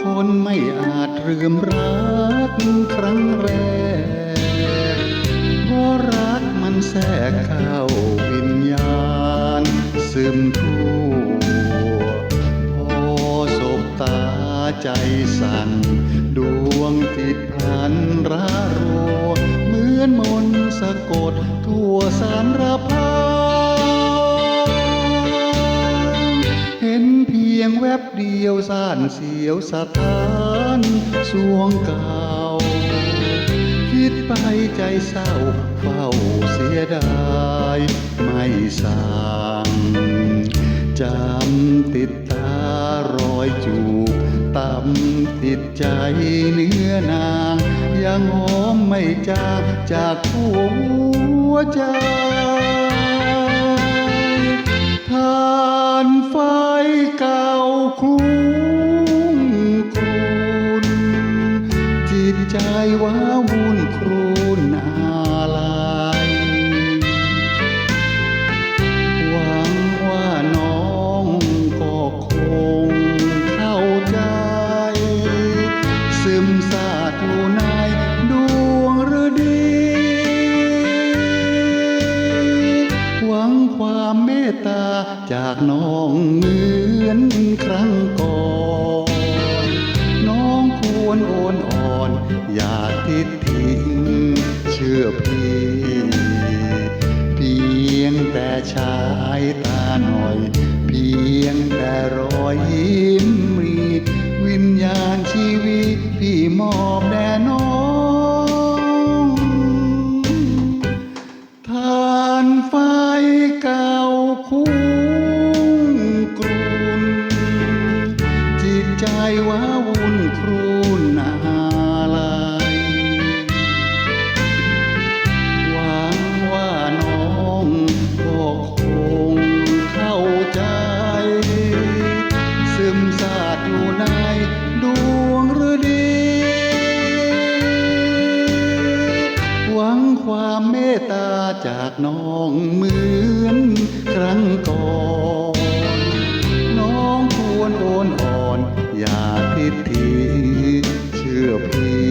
คนไม่อาจลืมรักครั้งแรกเพราะรักมันแทรกเข้าวิญญาณ ซึมทั่วพอสบตาใจสั่น ดวงจิตพลันระรัวเหมือนมนต์สะกดทั่วสารพัน แวบเดียวซ่านเสียวสะท้านสวงเก่า คิดไปใจเศร้าเฝ้าเสียดายไม่สั่งจำติดตารอยจูบตำติดใจเนื้อนางยังหอมไม่จางจากหัวใจทานไฟเก่า ใจว้าวุ่นครูนอะไรหวังว่าน้องก็คงเข้าใจ ซึมซาดอยู่ในดวงฤดี หวังความเมตตาจากน้องเหมือนครั้งก่อน น้องควรโอน อย่าทิดทิ้งเชื่อพี่ เพียงแต่ชายตาหน่อย เพียงแต่รอยยิ้มมี วิญญาณชีวิตพี่มอบแด่น้องทานไฟเก่าคุ้งกรุนจิตใจว้าวุ่นครูนอ ดวงฤดี หวังความเมตตาจากน้องเหมือนครั้งก่อน น้องควรโอนอ่อน อย่าทิดทีเชื่อพี่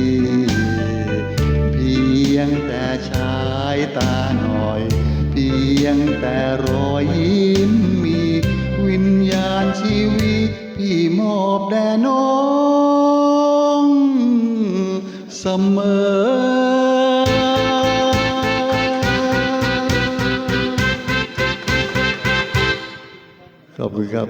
เพียงแต่ชายตาหน่อย เพียงแต่รอยยิ้มานชีวิต พี่มอบแด่น้องเสมอขอบคุณครับ